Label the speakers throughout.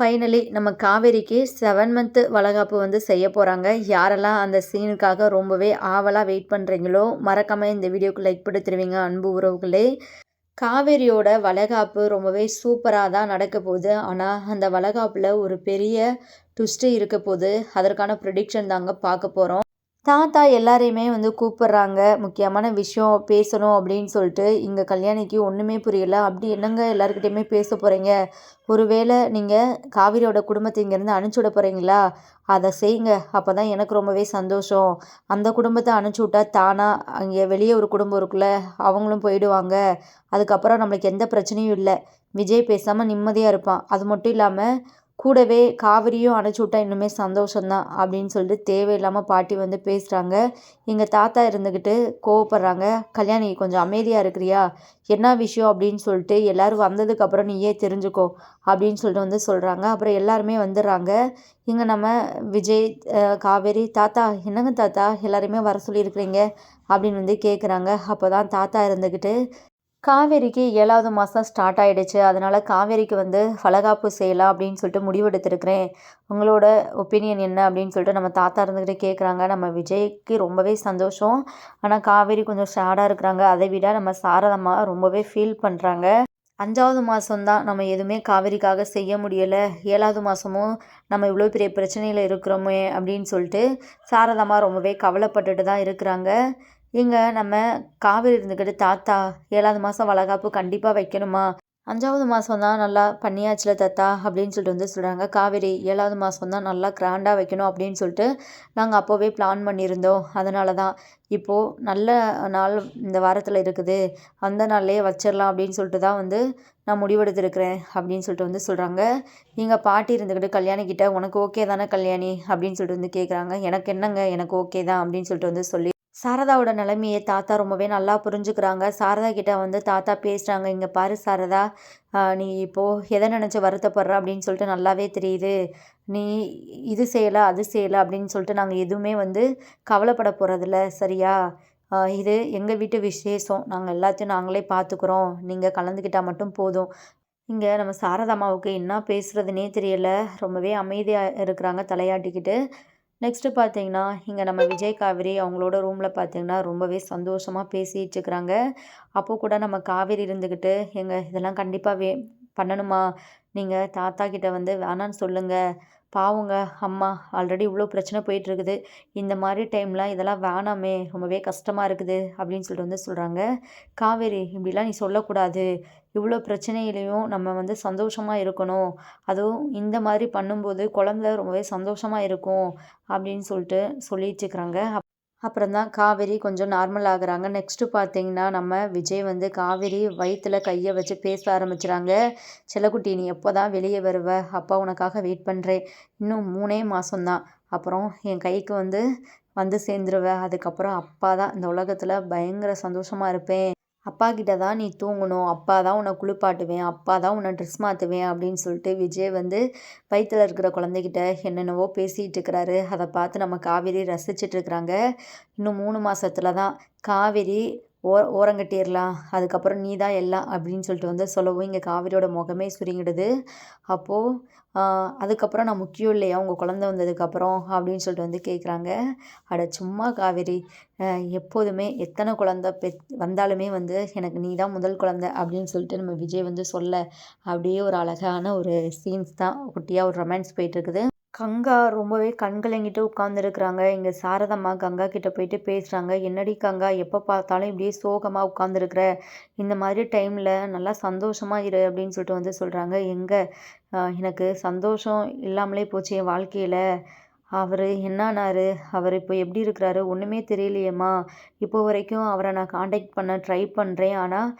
Speaker 1: Finally நம்ம காவேரிக்கு seven month வளகாப்பு வந்து செய்ய போகிறாங்க யாரெல்லாம் அந்த சீனுக்காக ரொம்பவே ஆவலாக வெயிட் பண்ணுறீங்களோ மறக்காமல் இந்த வீடியோக்கு லைக் படுத்துருவீங்க அன்பு உறவுகளே. காவேரியோட வளகாப்பு ரொம்பவே சூப்பராக தான் நடக்க போகுது. ஆனால் அந்த வளகாப்பில் ஒரு பெரிய ட்விஸ்ட்டு இருக்க போகுது. அதற்கான ப்ரிடிக்ஷன் தாங்க பார்க்க போகிறோம் தாத்தா எல்லாரையுமே வந்து கூப்பிட்றாங்க. முக்கியமான விஷயம் பேசணும் அப்படின்னு சொல்லிட்டு இங்கே கல்யாணிக்கு ஒன்றுமே புரியல. அப்படி என்னங்க எல்லாருக்கிட்டையுமே பேச போகிறீங்க ஒருவேளை நீங்கள் காவிரியோட குடும்பத்தை இங்கேருந்து அனுப்பிச்சி விட போகிறீங்களா அதை செய்யுங்க. அப்போ தான் எனக்கு ரொம்பவே சந்தோஷம். அந்த குடும்பத்தை அனுப்பிச்சி விட்டா தானாக அங்கே வெளியே ஒரு குடும்பம் இருக்குல்ல அவங்களும் போயிடுவாங்க. அதுக்கப்புறம் நம்மளுக்கு எந்த பிரச்சனையும் இல்லை. விஜய் பேசாமல் நிம்மதியாக இருப்பான். அது மட்டும் இல்லாமல் கூடவே காவிரியும் அணைச்சி விட்டா இன்னுமே சந்தோஷம்தான் அப்படின்னு சொல்லிட்டு தேவையில்லாமல் பாட்டி வந்து பேசுகிறாங்க எங்கள் தாத்தா இருந்துக்கிட்டு கோவப்படுறாங்க. கல்யாணி கொஞ்சம் அமைதியாக இருக்கிறியா? என்ன விஷயம்? அப்படின்னு சொல்லிட்டு எல்லோரும் வந்ததுக்கப்புறம் நீயே தெரிஞ்சுக்கோ அப்படின்னு சொல்லிட்டு வந்து சொல்கிறாங்க அப்புறம் எல்லாருமே வந்துடுறாங்க. இங்கே நம்ம விஜய் காவேரி தாத்தா என்னங்க தாத்தா? எல்லாருமே வர சொல்லியிருக்கிறீங்க அப்படின்னு வந்து கேட்குறாங்க அப்போ தான் தாத்தா இருந்துக்கிட்டு காவேரிக்கு ஏழாவது மாதம் ஸ்டார்ட் ஆகிடுச்சு அதனால் காவேரிக்கு வந்து வளகாப்பு செய்யலாம் அப்படின்னு சொல்லிட்டு முடிவெடுத்திருக்கிறேன். உங்களோட ஒப்பீனியன் என்ன அப்படின்னு சொல்லிட்டு நம்ம தாத்தா இருந்துக்கிட்டே கேட்குறாங்க நம்ம விஜய்க்கு ரொம்பவே சந்தோஷம். ஆனால் காவேரி கொஞ்சம் ஷேடாக இருக்கிறாங்க. அதை விட நம்ம சாரதம்மா ரொம்பவே ஃபீல் பண்ணுறாங்க அஞ்சாவது மாதம்தான் நம்ம எதுவுமே காவேரிக்காக செய்ய முடியலை. ஏழாவது மாதமும் நம்ம இவ்வளோ பெரிய பிரச்சனையில் இருக்கிறோமே அப்படின்னு சொல்லிட்டு சாரதம்மா ரொம்பவே கவலைப்பட்டுட்டு தான் இருக்கிறாங்க. இங்கே நம்ம காவேரி இருந்துக்கிட்டு தாத்தா ஏழாவது மாதம் வளகாப்பு கண்டிப்பாக வைக்கணுமா? அஞ்சாவது மாதம் தான் நல்லா பண்ணியாச்சில் தாத்தா அப்படின்னு சொல்லிட்டு வந்து சொல்கிறாங்க காவேரி ஏழாவது மாதம் தான் நல்லா கிராண்டாக வைக்கணும் அப்படின்னு சொல்லிட்டு நாங்கள் அப்போவே பிளான் பண்ணியிருந்தோம். அதனால தான் இப்போது நல்ல நாள் இந்த வாரத்தில் இருக்குது. அந்த நாள்லேயே வச்சிடலாம் அப்படின்னு சொல்லிட்டு தான் வந்து நான் முடிவெடுத்திருக்கிறேன் அப்படின்னு சொல்லிட்டு வந்து சொல்கிறாங்க எங்கள் பாட்டி இருந்துக்கிட்டு கல்யாணி கிட்டே உனக்கு ஓகே தானே கல்யாணி? அப்படின்னு சொல்லிட்டு வந்து கேட்குறாங்க எனக்கு என்னங்க? எனக்கு ஓகே தான். அப்படின்னு சொல்லிட்டு வந்து சொல்லி சாரதாவோட நிலைமையை தாத்தா ரொம்பவே நல்லா புரிஞ்சுக்கிறாங்க. சாரதா கிட்ட வந்து தாத்தா பேசுகிறாங்க இங்கே பாரு சாரதா நீ இப்போது எதை நினச்சி வருத்தப்படுற? அப்படின்னு சொல்லிட்டு நல்லாவே தெரியுது. நீ இது செய்யலை அது செய்யலை அப்படின்னு சொல்லிட்டு நாங்கள் எதுவுமே வந்து கவலைப்பட போகிறதில்ல சரியா? இது எங்கள் வீட்டு விசேஷம். நாங்கள் எல்லாத்தையும் நாங்களே பார்த்துக்குறோம் நீங்கள் கலந்துக்கிட்டால் மட்டும் போதும். இங்கே நம்ம சாரதாமாவுக்கு என்ன பேசுகிறதுனே தெரியல. ரொம்பவே அமைதியாக இருக்கிறாங்க தலையாட்டிக்கிட்டு. நெக்ஸ்ட்டு பார்த்தீங்கன்னா இங்கே நம்ம விஜய் காவேரி அவங்களோட ரூமில் பார்த்தீங்கன்னா ரொம்பவே சந்தோஷமாக பேசிகிட்டு இருக்கிறாங்க. அப்போது கூட நம்ம காவேரி இருந்துக்கிட்டு எங்கள் இதெல்லாம் கண்டிப்பாக வே பண்ணணுமா? நீங்கள் தாத்தா கிட்ட வந்து வேணான்னு சொல்லுங்கள் பாவங்க அம்மா ஆல்ரெடி இவ்வளோ பிரச்சனை போயிட்டுருக்குது. இந்த மாதிரி டைம்லாம் இதெல்லாம் வேணாமே ரொம்பவே கஷ்டமாக இருக்குது அப்படின்னு சொல்லிட்டு வந்து சொல்கிறாங்க காவேரி இப்படிலாம் நீ சொல்லக்கூடாது. இவ்வளோ பிரச்சனையிலையும் நம்ம வந்து சந்தோஷமாக இருக்கணும். அதுவும் இந்த மாதிரி பண்ணும்போது குழந்த ரொம்பவே சந்தோஷமாக இருக்கும் அப்படின்னு சொல்லிட்டு சொல்லிட்டுருக்குறாங்க அப்புறம் தான் காவேரி கொஞ்சம் நார்மல் ஆகுறாங்க. நெக்ஸ்ட்டு பார்த்தீங்கன்னா நம்ம விஜய் வந்து காவேரி வயிற்றில் கையை வச்சு பேச ஆரம்பிச்சுறாங்க. செல்லக்குட்டி நீ எப்போ தான் வெளியே வருவ? அப்பா உனக்காக வெயிட் பண்ணுறேன் இன்னும் மூணே மாதம்தான் அப்புறம் என் கைக்கு வந்து வந்து சேர்ந்துருவேன் அதுக்கப்புறம் அப்பா தான் இந்த உலகத்தில் பயங்கர சந்தோஷமாக இருப்பேன். அப்பா கிட்ட தான் நீ தூங்கணும். அப்பா தான் உன்னை குளிப்பாட்டுவேன். அப்பா தான் உன்னை ட்ரெஸ் மாற்றுவேன் அப்படின்னு சொல்லிட்டு விஜய் வந்து வயிற்றில் இருக்கிற குழந்தைகிட்ட என்னென்னவோ பேசிகிட்டு இருக்கிறாரு. அதை பார்த்து நம்ம காவேரி ரசிச்சிட்ருக்குறாங்க இன்னும் மூணு மாதத்துல தான் காவேரி ஓ ஓரங்கட்டிடலாம் அதுக்கப்புறம் நீ தான் எல்லாம் அப்படின்னு சொல்லிட்டு வந்து சொல்லவும் இங்கே காவிரியோட முகமே சுருங்கிடுது. அப்போது அதுக்கப்புறம் நான் முக்கியம் இல்லையா? உங்கள் குழந்த வந்ததுக்கப்புறம் அப்படின்னு சொல்லிட்டு வந்து கேட்குறாங்க அட சும்மா காவேரி. எப்போதுமே எத்தனை குழந்த பெத் வந்தாலுமே வந்து எனக்கு நீ தான் முதல் குழந்த அப்படின்னு சொல்லிட்டு நம்ம விஜய் வந்து சொல்ல. அப்படியே ஒரு அழகான ஒரு சீன்ஸ் தான் குட்டியாக ஒரு ரொமான்ஸ் போயிட்டுருக்குது கங்கா ரொம்பவே கண்கலங்கிட்டு உட்காந்துருக்குறாங்க இங்கே சாரதம்மா கங்கா கிட்ட போயிட்டு பேசுகிறாங்க என்னடி கங்கா எப்போ பார்த்தாலும் இப்படியே சோகமாக உட்காந்துருக்குற இந்த மாதிரி டைமில் நல்லா சந்தோஷமாக இரு அப்படின்னு சொல்லிட்டு வந்து சொல்கிறாங்க எங்கே? எனக்கு சந்தோஷம் இல்லாமலே போச்சு என் வாழ்க்கையில். அவர் என்னானாரு? அவர் இப்போ எப்படி இருக்கிறாரு? ஒன்றுமே தெரியலையேம்மா. இப்போ வரைக்கும் அவரை நான் காண்டாக்ட் பண்ண ட்ரை பண்ணுறேன் ஆனால்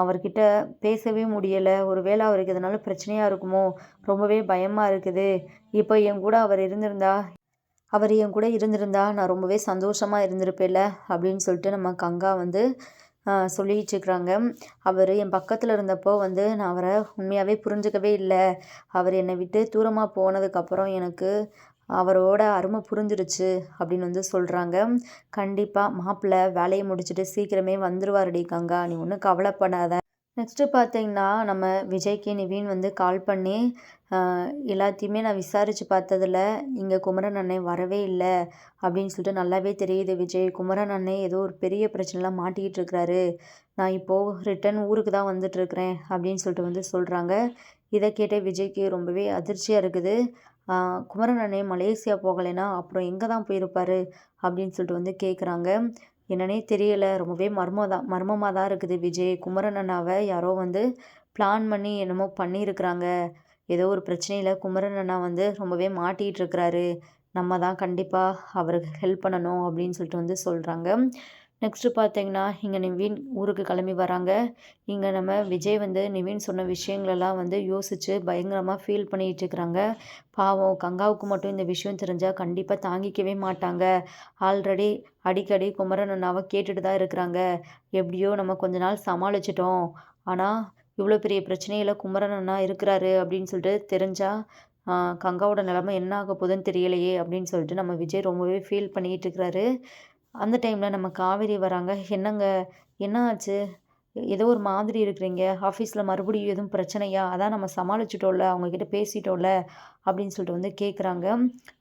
Speaker 1: அவர்கிட்ட பேசவே முடியலை. ஒரு வேளை அவருக்கு எதனால பிரச்சனையாக இருக்குமோ? ரொம்பவே பயமாக இருக்குது. இப்போ என் கூட அவர் இருந்திருந்தா அவர் என் கூட இருந்திருந்தா நான் ரொம்பவே சந்தோஷமாக இருந்திருப்பேல அப்படின்னு சொல்லிட்டு நம்ம கங்கா வந்து சொல்லிகிட்ருக்குறாங்க அவர் என் பக்கத்தில் இருந்தப்போ வந்து நான் அவரை உண்மையாகவே புரிஞ்சுக்கவே இல்லை. அவர் என்னை விட்டு தூரமாக போனதுக்கப்புறம் எனக்கு அவரோட அருமை புரிஞ்சிருச்சு அப்படின்னு வந்து சொல்கிறாங்க கண்டிப்பாக மாப்பிள்ளை வேலையை முடிச்சுட்டு சீக்கிரமே வந்துடுவாருடி கங்கா. நீ ஒன்றும் கவலைப்படாத. நெக்ஸ்ட்டு பார்த்தீங்கன்னா நம்ம விஜய்க்கு நிவின் வந்து கால் பண்ணி எல்லாத்தையுமே நான் விசாரித்து பார்த்ததுல இங்கே குமரன் அண்ணன் வரவே இல்லை. அப்படின்னு சொல்லிட்டு நல்லாவே தெரியுது விஜய். குமரன் அண்ணன் ஏதோ ஒரு பெரிய பிரச்சனைலாம் மாட்டிக்கிட்டு இருக்கிறாரு நான் இப்போது ரிட்டன் ஊருக்கு தான் வந்துட்டுருக்குறேன் அப்படின்னு சொல்லிட்டு வந்து சொல்கிறாங்க இதை கேட்ட விஜய்க்கு ரொம்பவே அதிர்ச்சியாக இருக்குது. குமரன் அண்ணே மலேசியா போகலைன்னா அப்புறம் எங்கே தான் போயிருப்பார்? அப்படின்னு சொல்லிட்டு வந்து கேட்குறாங்க என்னன்னே தெரியலை. ரொம்பவே மர்மம் தான் மர்மமாக தான் இருக்குது விஜய். குமரன் அண்ணாவை யாரோ வந்து பிளான் பண்ணி என்னமோ பண்ணியிருக்கிறாங்க. ஏதோ ஒரு பிரச்சனையில் குமரன் அண்ணா வந்து ரொம்பவே மாட்டிகிட்டு இருக்கிறாரு. நம்ம தான் கண்டிப்பாக அவருக்கு ஹெல்ப் பண்ணணும் அப்படின்னு சொல்லிட்டு வந்து சொல்கிறாங்க நெக்ஸ்ட்டு பார்த்தீங்கன்னா இங்கே நிவின் ஊருக்கு கிளம்பி வராங்க. இங்கே நம்ம விஜய் வந்து நிவின் சொன்ன விஷயங்களெல்லாம் வந்து யோசித்து பயங்கரமாக ஃபீல் பண்ணிகிட்டு இருக்கிறாங்க. பாவம் கங்காவுக்கு மட்டும் இந்த விஷயம் தெரிஞ்சால் கண்டிப்பாக தாங்கிக்கவே மாட்டாங்க. ஆல்ரெடி அடிக்கடி குமரன் அண்ணாவை கேட்டுட்டு தான் இருக்கிறாங்க. எப்படியோ நம்ம கொஞ்ச நாள் சமாளிச்சிட்டோம். ஆனால் இவ்வளோ பெரிய பிரச்சனையில் குமரன் அண்ணா இருக்கிறாரு அப்படின்னு சொல்லிட்டு தெரிஞ்சால் கங்காவோட நிலமை என்ன ஆக போகுதுன்னு தெரியலையே அப்படின்னு சொல்லிட்டு நம்ம விஜய் ரொம்பவே ஃபீல் பண்ணிகிட்டு இருக்கிறாரு. அந்த டைமில் நம்ம காவேரி வராங்க. என்னங்க? என்ன ஆச்சு? ஏதோ ஒரு மாதிரி இருக்கிறீங்க. ஆஃபீஸில் மறுபடியும் எதுவும் பிரச்சனையா? அதான் நம்ம சமாளிச்சிட்டோம்ல அவங்கக்கிட்ட பேசிட்டோம்ல அப்படின்னு சொல்லிட்டு வந்து கேட்குறாங்க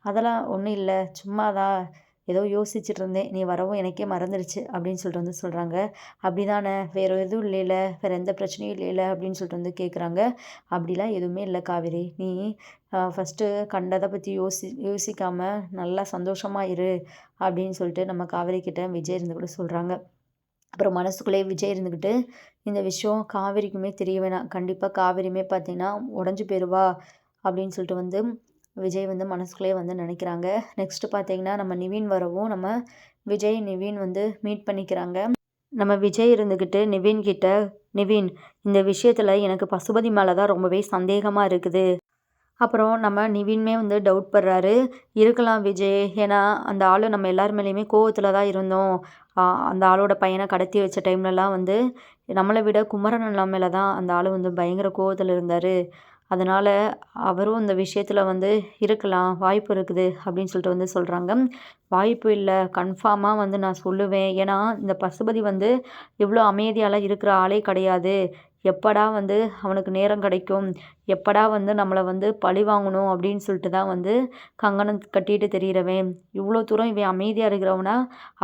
Speaker 1: அதெல்லாம் ஒன்றும் இல்லை. சும்மா தான் ஏதோ யோசிச்சுட்டு இருந்தேன் நீ வரவும் எனக்கே மறந்துடுச்சு அப்படின்னு சொல்லிட்டு வந்து சொல்கிறாங்க அப்படிதானே? வேறு எதுவும் இல்லைல்ல வேறு எந்த பிரச்சனையும் இல்லைல்ல அப்படின்னு சொல்லிட்டு வந்து கேட்குறாங்க அப்படிலாம் எதுவுமே இல்லை காவேரி. நீ ஃபஸ்ட்டு கண்டதை பற்றி யோசி யோசிக்காமல் நல்லா சந்தோஷமாக இரு அப்படின்னு சொல்லிட்டு நம்ம காவேரி கிட்ட விஜய் இருந்து கூட சொல்கிறாங்க அப்புறம் மனசுக்குள்ளேயே விஜய் இருந்துக்கிட்டு இந்த விஷயம் காவேரிக்குமே தெரிய வேணாம். கண்டிப்பாக காவேரியுமே பார்த்தீங்கன்னா உடஞ்சி போயிடுவா அப்படின்னு சொல்லிட்டு வந்து விஜய் வந்து மனசுக்குள்ளே வந்து நினைக்கிறாங்க. நெக்ஸ்ட்டு பார்த்தீங்கன்னா நம்ம நிவின் வரவும் நம்ம விஜய் நிவின் வந்து மீட் பண்ணிக்கிறாங்க. நம்ம விஜய் இருந்துக்கிட்டு நிவின் கிட்ட நிவின் இந்த விஷயத்தில் எனக்கு பசுபதி மேலே தான் ரொம்பவே சந்தேகமாக இருக்குது. அப்புறம் நம்ம நிவின்மே வந்து டவுட் படுறாரு. இருக்கலாம் விஜய் ஏன்னா அந்த ஆள் நம்ம எல்லார் மேலேயுமே கோவத்தில் தான் இருந்தோம் அந்த ஆளோட பையனை கடத்தி வச்ச டைம்லலாம் வந்து நம்மளை விட குமரன் அண்ணா மேலே தான் அந்த ஆள் வந்து பயங்கர கோவத்தில் இருந்தார். அதனால் அவரும் இந்த விஷயத்தில் வந்து இருக்கலாம் வாய்ப்பு இருக்குது அப்படின்னு சொல்லிட்டு வந்து சொல்கிறாங்க வாய்ப்பு இல்லை கன்ஃபார்மாக வந்து நான் சொல்லுவேன். ஏன்னா இந்த பசுபதி வந்து இவ்வளோ அமைதியால் இருக்கிற ஆளே கிடையாது. எப்படா வந்து அவனுக்கு நேரம் கிடைக்கும்? எப்படா வந்து நம்மளை வந்து பழி வாங்கணும்? அப்படின்னு சொல்லிட்டு தான் வந்து கங்கணம் கட்டிட்டு தெரியிறவன் இவ்வளோ தூரம் இவன் அமைதியாக இருக்கிறவனா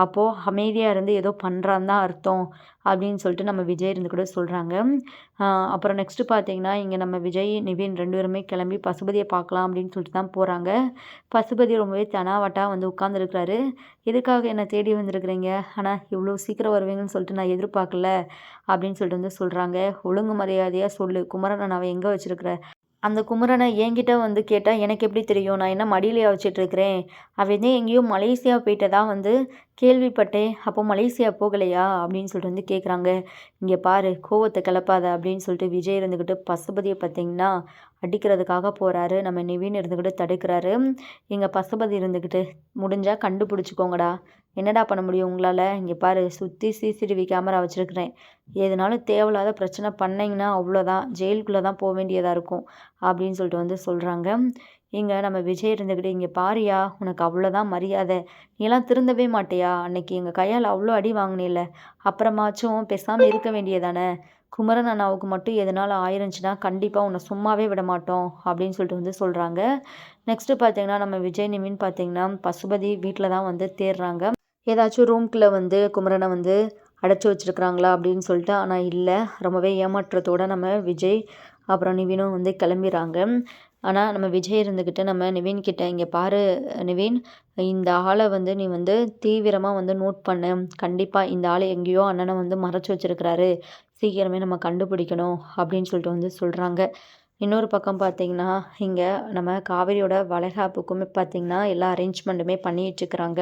Speaker 1: அப்போது அமைதியாக இருந்து ஏதோ பண்ணுறான்னு தான் அர்த்தம். அப்படின்னு சொல்லிட்டு நம்ம விஜய் இருந்து கூட சொல்கிறாங்க அப்புறம் நெக்ஸ்ட்டு பார்த்தீங்கன்னா இங்கே நம்ம விஜய் நிவின் ரெண்டு பேருமே கிளம்பி பசுபதியை பார்க்கலாம் அப்படின்னு சொல்லிட்டு தான் போகிறாங்க பசுபதி ரொம்பவே தனாவட்டாக வந்து உட்காந்துருக்கிறாரு எதுக்காக என்னை தேடி வந்திருக்கிறீங்க? ஆனால் இவ்வளோ சீக்கிரம் வருவீங்கன்னு சொல்லிட்டு நான் எதிர்பார்க்கல அப்படின்னு சொல்லிட்டு வந்து சொல்கிறாங்க ஒழுங்கு மரியாதையாக சொல்லு. குமரன் நான் எங்கே வச்சிருக்கிற? அந்த குமரனை என்கிட்ட வந்து கேட்டால் எனக்கு எப்படி தெரியும்? நான் என்ன மடியிலையா வச்சிட்ருக்கிறேன் அவன் வந்து எங்கேயோ மலேசியா போயிட்டதா வந்து கேள்விப்பட்டேன். அப்போ மலேசியா போகலையா? அப்படின்னு சொல்லிட்டு வந்து கேட்குறாங்க இங்கே பாரு கோவத்தை கிளப்பாத அப்படின்னு சொல்லிட்டு விஜய் இருந்துக்கிட்டு பசுபதியை பார்த்தீங்கன்னா அடிக்கிறதுக்காக போகிறாரு நம்ம நிவின் இருந்துக்கிட்டு தடுக்கிறாரு. இங்கே பசுபதி இருந்துக்கிட்டு முடிஞ்சால் கண்டுபிடிச்சிக்கோங்கடா. என்னடா பண்ண முடியும் உங்களால்? இங்கே பாரு சுற்றி சிசிடிவி கேமரா வச்சுருக்கிறேன். எதுனாலும் தேவையில்லாத பிரச்சனை பண்ணிங்கன்னா அவ்வளோதான் ஜெயிலுக்குள்ளே தான் போக வேண்டியதாக இருக்கும் அப்படின்னு சொல்லிட்டு வந்து சொல்கிறாங்க இங்கே நம்ம விஜய் இருந்துக்கிட்டு இங்கே பாரியா உனக்கு அவ்வளோதான் மரியாதை. நீலாம் திருந்தவே மாட்டியா? அன்னைக்கு எங்கள் கையால் அவ்வளோ அடி வாங்கினில்ல. அப்புறமாச்சும் பேசாமல் இருக்க வேண்டியதானே? குமரன் அண்ணாவுக்கு மட்டும் எதனால் ஆயிருந்துச்சுன்னா கண்டிப்பாக உன்னை சும்மாவே விட மாட்டோம் அப்படின்னு சொல்லிட்டு வந்து சொல்கிறாங்க நெக்ஸ்ட்டு பார்த்தீங்கன்னா நம்ம விஜய் நிமின்னு பார்த்தீங்கன்னா பசுபதி வீட்டில் தான் வந்து தேடுறாங்க ஏதாச்சும் ரூம்குள்ளே வந்து குமரனை வந்து அடைச்சி வச்சுருக்குறாங்களா அப்படின்னு சொல்லிட்டு ஆனால் இல்லை. ரொம்பவே ஏமாற்றத்தோடு நம்ம விஜய் அப்புறம் நிவினும் வந்து கிளம்பிடுறாங்க ஆனால் நம்ம விஜய் இருந்துக்கிட்டு நம்ம நிவின் கிட்டே இங்கே பாரு நிவின் இந்த ஆளை வந்து நீ வந்து தீவிரமாக வந்து நோட் பண்ணு. கண்டிப்பாக இந்த ஆள் எங்கேயோ அண்ணனை வந்து மறைச்சி வச்சிருக்கிறாரு. சீக்கிரமே நம்ம கண்டுபிடிக்கணும் அப்படின்னு சொல்லிட்டு வந்து சொல்கிறாங்க இன்னொரு பக்கம் பார்த்தீங்கன்னா இங்கே நம்ம காவேரியோட வளைகாப்புக்குமே பார்த்தீங்கன்னா எல்லா அரேஞ்ச்மெண்ட்டுமே பண்ணிகிட்ருக்குறாங்க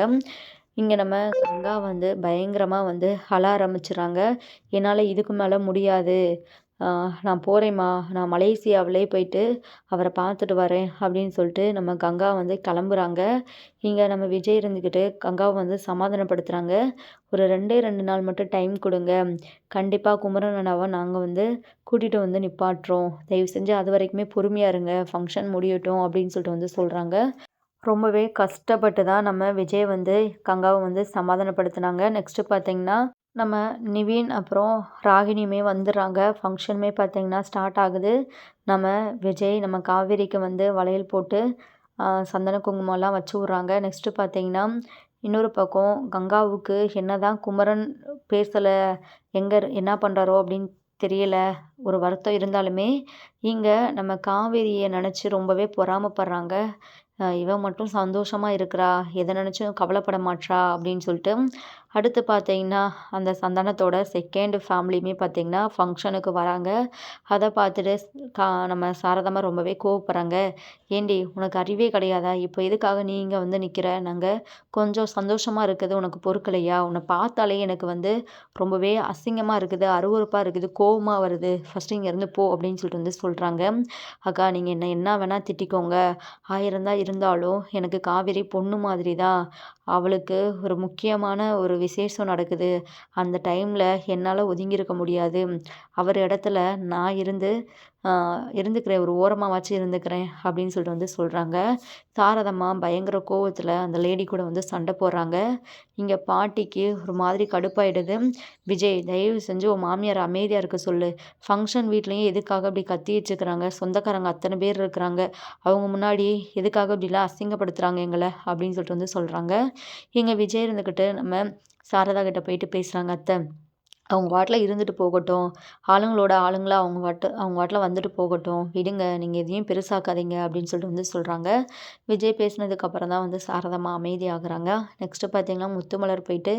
Speaker 1: இங்கே நம்ம கங்கா வந்து பயங்கரமாக வந்து அழ ஆரம்பிச்சிடுறாங்க என்னால் இதுக்கு மேலே முடியாது. நான் போகிறேம்மா நான் மலேசியாவிலே போயிட்டு அவரை பார்த்துட்டு வரேன் அப்படின்னு சொல்லிட்டு நம்ம கங்கா வந்து கிளம்புறாங்க. இங்கே நம்ம விஜய் இருந்துக்கிட்டு கங்காவை வந்து சமாதானப்படுத்துகிறாங்க ஒரு ரெண்டே ரெண்டு நாள் மட்டும் டைம் கொடுங்க. கண்டிப்பாக குமரன் அண்ணாவை நாங்கள் வந்து கூட்டிகிட்டு வந்து நிப்பாட்டுறோம். தயவு செஞ்சு அது வரைக்குமே பொறுமையாக இருங்க. ஃபங்க்ஷன் முடியட்டும் அப்படின்னு சொல்லிட்டு வந்து சொல்கிறாங்க ரொம்பவே கஷ்டப்பட்டு தான் நம்ம விஜய் வந்து கங்காவை வந்து சமாதானப்படுத்தினாங்க. நெக்ஸ்ட்டு பார்த்தீங்கன்னா நம்ம நிவின் அப்புறம் ராகினியுமே வந்துடுறாங்க. ஃபங்க்ஷனுமே பார்த்திங்கன்னா ஸ்டார்ட் ஆகுது. நம்ம விஜய் நம்ம காவேரிக்கு வந்து வளையல் போட்டு சந்தன குங்குமம்லாம் வச்சு விட்றாங்க. நெக்ஸ்ட்டு பார்த்திங்கன்னா இன்னொரு பக்கம் கங்காவுக்கு என்ன தான் குமரன் பேசலை எங்கே என்ன பண்ணுறாரோ அப்படின்னு தெரியல. ஒரு வருத்தம் இருந்தாலுமே இங்கே நம்ம காவேரியை நினச்சி ரொம்பவே பொறாமப்படுறாங்க. இவன் மட்டும் சந்தோஷமாக இருக்கிறா. எதை நினச்சும் கவலைப்பட மாட்றா அப்படின்னு சொல்லிட்டு அடுத்து பார்த்தீங்கன்னா அந்த சந்தானத்தோட செகண்ட் ஃபேமிலியுமே பார்த்திங்கன்னா ஃபங்க்ஷனுக்கு வராங்க. அதை பார்த்துட்டு கா நம்ம சாரதாமா ரொம்பவே கோவப்படுறாங்க. ஏண்டி உனக்கு அறிவே கிடையாதா? இப்போ எதுக்காக நீ இங்கே வந்து நிற்கிற நாங்கள் கொஞ்சம் சந்தோஷமாக இருக்குது உனக்கு பொறுக்கலையா? உன்னை பார்த்தாலே எனக்கு வந்து ரொம்பவே அசிங்கமாக இருக்குது அருவறுப்பாக இருக்குது கோவமாக வருது. ஃபஸ்ட்டு இங்கேருந்து போ அப்படின்னு சொல்லிட்டு வந்து சொல்கிறாங்க அக்கா நீங்கள் என்ன என்ன வேணால் திட்டிக்கோங்க. ஆயிரம் தான் இருந்தாலும் எனக்கு காவேரி பொண்ணு மாதிரி தான் அவளுக்கு ஒரு முக்கியமான ஒரு விசேஷம் நடக்குது. அந்த டைமில் என்னால் ஒதுங்கியிருக்க முடியாது. அவர் இடத்துல நான் இருந்து இருந்துக்கிறேன் ஒரு ஓரமாகவாச்சும் இருந்துக்கிறேன் அப்படின்னு சொல்லிட்டு வந்து சொல்கிறாங்க சாரதம்மா பயங்கர கோவத்தில் அந்த லேடி கூட வந்து சண்டை போடுறாங்க. இங்கே பாட்டிக்கு ஒரு மாதிரி கடுப்பாயிடுது. விஜய் தயவு செஞ்சு உன் மாமியார் அமைதியாக இருக்க சொல்லு. ஃபங்க்ஷன் வீட்லேயும் எதுக்காக அப்படி கத்தி வச்சுக்கிறாங்க? சொந்தக்காரங்க அத்தனை பேர் இருக்கிறாங்க. அவங்க முன்னாடி எதுக்காக இப்படிலாம் அசிங்கப்படுத்துகிறாங்க எங்களை? அப்படின்னு சொல்லிட்டு வந்து சொல்கிறாங்க எங்கள் விஜய் இருந்துக்கிட்டு நம்ம சாரதா கிட்ட போயிட்டு பேசுகிறாங்க அத்தை அவங்க வாட்டில் இருந்துட்டு போகட்டும். ஆளுங்களோட ஆளுங்களாக அவங்க வாட்டு அவங்க வாட்டில் வந்துட்டு போகட்டும். விடுங்க நீங்கள் எதையும் பெருசாக்காதீங்க அப்படின்னு சொல்லிட்டு வந்து சொல்கிறாங்க விஜய் பேசினதுக்கப்புறம் தான் வந்து சாரதமாக அமைதியாகிறாங்க. நெக்ஸ்ட்டு பார்த்திங்கன்னா முத்துமலர் போயிட்டு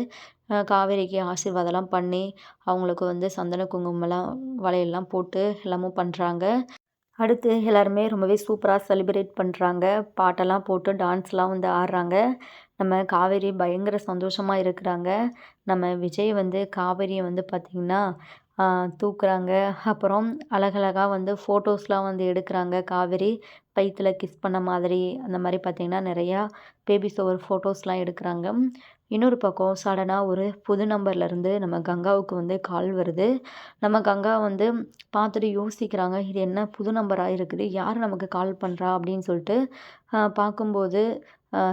Speaker 1: காவேரிக்கு ஆசீர்வாதம்லாம் பண்ணி அவங்களுக்கு வந்து சந்தன குங்குமம்லாம் வளையல்லாம் போட்டு எல்லாமும் பண்ணுறாங்க அடுத்து எல்லாருமே ரொம்பவே சூப்பராக செலிப்ரேட் பண்ணுறாங்க பாட்டெல்லாம் போட்டு டான்ஸ்லாம் வந்து ஆடுறாங்க. நம்ம காவேரி பயங்கர சந்தோஷமாக இருக்கிறாங்க. நம்ம விஜய் வந்து காவேரியை வந்து பார்த்திங்கன்னா தூக்குறாங்க. அப்புறம் அழகழகாக வந்து ஃபோட்டோஸ்லாம் வந்து எடுக்கிறாங்க. காவேரி பைத்தில் கிஸ் பண்ண மாதிரி அந்த மாதிரி பார்த்திங்கன்னா நிறையா பேபி ஷவர் ஃபோட்டோஸ்லாம் எடுக்கிறாங்க. இன்னொரு பக்கம் சடனாக ஒரு புது நம்பர்லேருந்து நம்ம கங்காவுக்கு வந்து கால் வருது. நம்ம கங்கா வந்து பார்த்துட்டு யோசிக்கிறாங்க இது என்ன புது நம்பராக இருக்குது? யார் நமக்கு கால் பண்ணுறா அப்படின்னு சொல்லிட்டு பார்க்கும்போது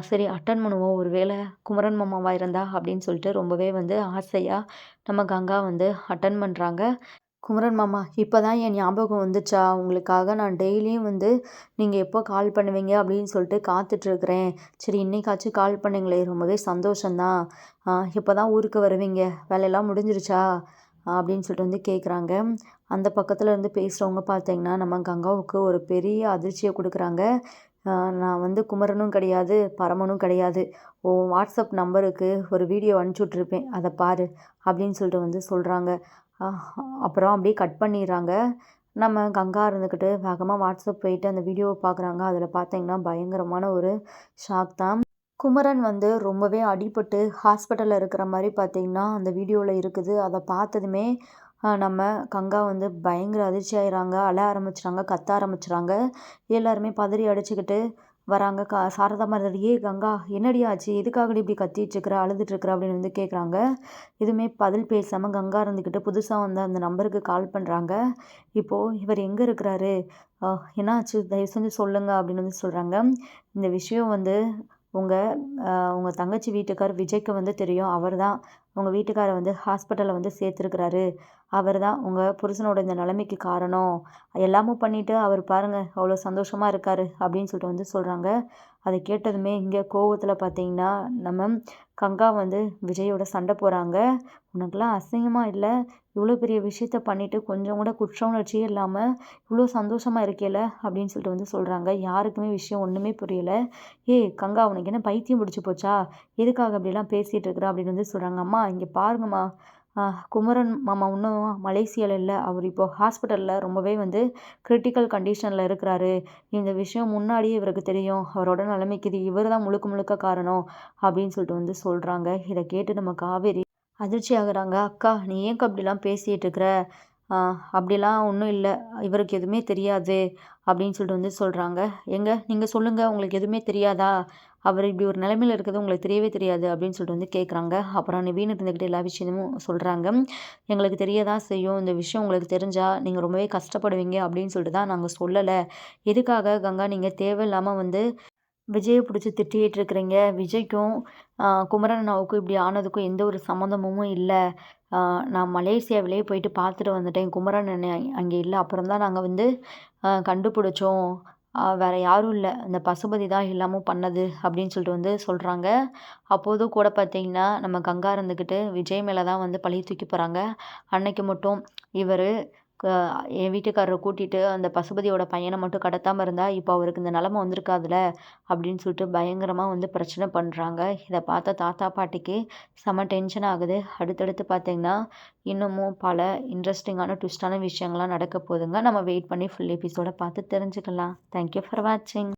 Speaker 1: சரி அட்டன் பண்ணுவோம் ஒரு வேளை குமரன் மாமாவாக இருந்தா? அப்படின்னு சொல்லிட்டு ரொம்பவே வந்து ஆசையாக நம்ம கங்கா வந்து அட்டன் பண்ணுறாங்க குமரன் மாமா இப்போ தான் என் ஞாபகம் வந்துச்சா? உங்களுக்காக நான் டெய்லியும் வந்து நீங்கள் எப்போ கால் பண்ணுவீங்க அப்படின்னு சொல்லிட்டு காத்துட்ருக்குறேன். சரி இன்றைக்காச்சும் கால் பண்ணுங்களே ரொம்பவே சந்தோஷந்தான் இப்போ தான் ஊருக்கு வருவீங்க வேலையெல்லாம் முடிஞ்சிருச்சா? அப்படின்னு சொல்லிட்டு வந்து கேட்குறாங்க அந்த பக்கத்தில் இருந்து பேசுகிறவங்க பார்த்தீங்கன்னா நம்ம கங்காவுக்கு ஒரு பெரிய அதிர்ச்சியை கொடுக்குறாங்க. நான் வந்து குமரனும் கிடையாது பரமனும் கிடையாது. ஓ வாட்ஸ்அப் நம்பருக்கு ஒரு வீடியோ அனுப்பிச்சி விட்ருப்பேன் அதை பாரு அப்படின்னு சொல்லிட்டு வந்து சொல்கிறாங்க அப்புறம் அப்படியே கட் பண்ணிடுறாங்க. நம்ம கங்கா இருந்துக்கிட்டு வேகமாக வாட்ஸ்அப் போயிட்டு அந்த வீடியோவை பார்க்குறாங்க. அதில் பார்த்தீங்கன்னா பயங்கரமான ஒரு ஷாக் தான். குமரன் வந்து ரொம்பவே அடிபட்டு ஹாஸ்பிட்டலில் இருக்கிற மாதிரி பார்த்தீங்கன்னா அந்த வீடியோவில் இருக்குது. அதை பார்த்ததுமே நம்ம கங்கா வந்து பயங்கர அதிர்ச்சி ஆயிடுறாங்க அழ ஆரம்பிச்சிட்டாங்க கத்த ஆரம்பிச்சிடுறாங்க எல்லாருமே பதறி அடிச்சுக்கிட்டு வராங்க. கா சாரதா மாதிரி ஏ கங்கா என்னடி ஆச்சு? எதுக்காகடி இப்படி கத்திட்டுருக்குற அழுதுட்டுருக்குற அப்படின்னு வந்து கேட்குறாங்க எதுவுமே பதில் பேசாமல் கங்கா இருந்துக்கிட்டு புதுசாக வந்து அந்த நம்பருக்கு கால் பண்ணுறாங்க இப்போது இவர் எங்கே இருக்கிறாரு? என்னாச்சு? தயவு செஞ்சு சொல்லுங்கள் அப்படின்னு வந்து சொல்கிறாங்க இந்த விஷயம் வந்து உங்கள் உங்கள் தங்கச்சி வீட்டுக்கார் விஜய்க்கு வந்து தெரியும். அவர் தான் உங்கள் வீட்டுக்காரை வந்து ஹாஸ்பிட்டலில் வந்து சேர்த்துருக்கிறாரு. அவர் தான் உங்கள் புருஷனோட இந்த நிலைமைக்கு காரணம். எல்லாமும் பண்ணிவிட்டு அவர் பாருங்கள் அவ்வளோ சந்தோஷமாக இருக்கார் அப்படின்னு சொல்லிட்டு வந்து சொல்கிறாங்க அதை கேட்டதுமே இங்கே கோவத்தில் பார்த்தீங்கன்னா நம்ம கங்கா வந்து விஜயோட சண்டை போகிறாங்க உனக்கெல்லாம் அசிங்கமாக இல்லை. இவ்வளோ பெரிய விஷயத்த பண்ணிவிட்டு கொஞ்சம் கூட குற்ற உணர்ச்சியே இல்லாமல் இவ்வளோ சந்தோஷமாக இருக்கேல அப்படின்னு சொல்லிட்டு வந்து சொல்கிறாங்க யாருக்குமே விஷயம் ஒன்றுமே புரியலை. ஏய் கங்கா உனக்கு என்ன பைத்தியம் பிடிச்சி போச்சா? எதுக்காக அப்படிலாம் பேசிகிட்டு இருக்கிற? அப்படின்னு வந்து சொல்கிறாங்க அம்மா இங்கே பாருங்கம்மா. குமரன் மாமா இன்னும் மலேசியாவில் இல்லை. அவர் இப்போது ஹாஸ்பிட்டலில் ரொம்பவே வந்து கிரிட்டிக்கல் கண்டிஷனில் இருக்கிறாரு. இந்த விஷயம் முன்னாடியே இவருக்கு தெரியும். அவரோட நிலைமைக்கு இது இவர் தான் முழுக்க முழுக்க காரணம் அப்படின்னு சொல்லிட்டு வந்து சொல்கிறாங்க இதை கேட்டு நம்ம காவேரி அதிர்ச்சி ஆகுறாங்க. அக்கா நீ ஏன் அப்படிலாம் பேசிகிட்டு இருக்கிற? அப்படிலாம் ஒன்றும் இல்லை. இவருக்கு எதுவுமே தெரியாது. அப்படின்னு சொல்லிட்டு வந்து சொல்கிறாங்க எங்கே? நீங்கள் சொல்லுங்கள் உங்களுக்கு எதுவுமே தெரியாதா? அவர் இப்படி ஒரு நிலைமையில் இருக்கிறது உங்களுக்கு தெரியவே தெரியாது. அப்படின்னு சொல்லிட்டு வந்து கேட்குறாங்க அப்புறம் நிவீன் இருந்துக்கிட்டு எல்லா விஷயமும் சொல்கிறாங்க எங்களுக்கு தெரியதான் செய்யும். இந்த விஷயம் உங்களுக்கு தெரிஞ்சால் நீங்கள் ரொம்பவே கஷ்டப்படுவீங்க. அப்படின்னு சொல்லிட்டு தான் நாங்கள் சொல்லலை. எதுக்காக கங்கா நீங்கள் தேவையில்லாமல் வந்து விஜயை பிடிச்சி திட்டிகிட்டு இருக்கிறீங்க. விஜய்க்கும் குமரன் அண்ணாவுக்கும் இப்படி ஆனதுக்கும் எந்த ஒரு சம்மந்தமும் இல்லை. நான் மலேசியாவிலே போயிட்டு பார்த்துட்டு வந்துட்டேன். குமரன் அண்ணன் அங்கே இல்லை. அப்புறம் தான் நாங்கள் வந்து கண்டுபிடிச்சோம். வேறு யாரும் இல்லை. அந்த பசுபதி தான் எல்லாமும் பண்ணது அப்படின்னு சொல்லிட்டு வந்து சொல்கிறாங்க அப்போதும் கூட பார்த்தீங்கன்னா நம்ம கங்கா இருந்துக்கிட்டு விஜய் மேலே தான் வந்து பழி தூக்கி போகிறாங்க அன்னைக்கு மட்டும் இவர் என் வீட்டுக்காரரை கூட்டிகிட்டு அந்த பசுபதியோட பையனை மட்டும் கடத்தாமல் இருந்தால் இப்போ அவருக்கு இந்த நிலமை வந்திருக்காதுல அப்படின்னு சொல்லிட்டு பயங்கரமாக வந்து பிரச்சனை பண்ணுறாங்க இதை பார்த்த தாத்தா பாட்டிக்கு செம டென்ஷன் ஆகுது. அடுத்தடுத்து பார்த்திங்கன்னா இன்னமும் பல இன்ட்ரெஸ்டிங்கான ட்விஸ்டான விஷயங்கள்லாம் நடக்க போகுதுங்க. நம்ம வெயிட் பண்ணி ஃபுல் எபிசோடை பார்த்து தெரிஞ்சுக்கலாம். தேங்க்யூ ஃபார் வாட்சிங்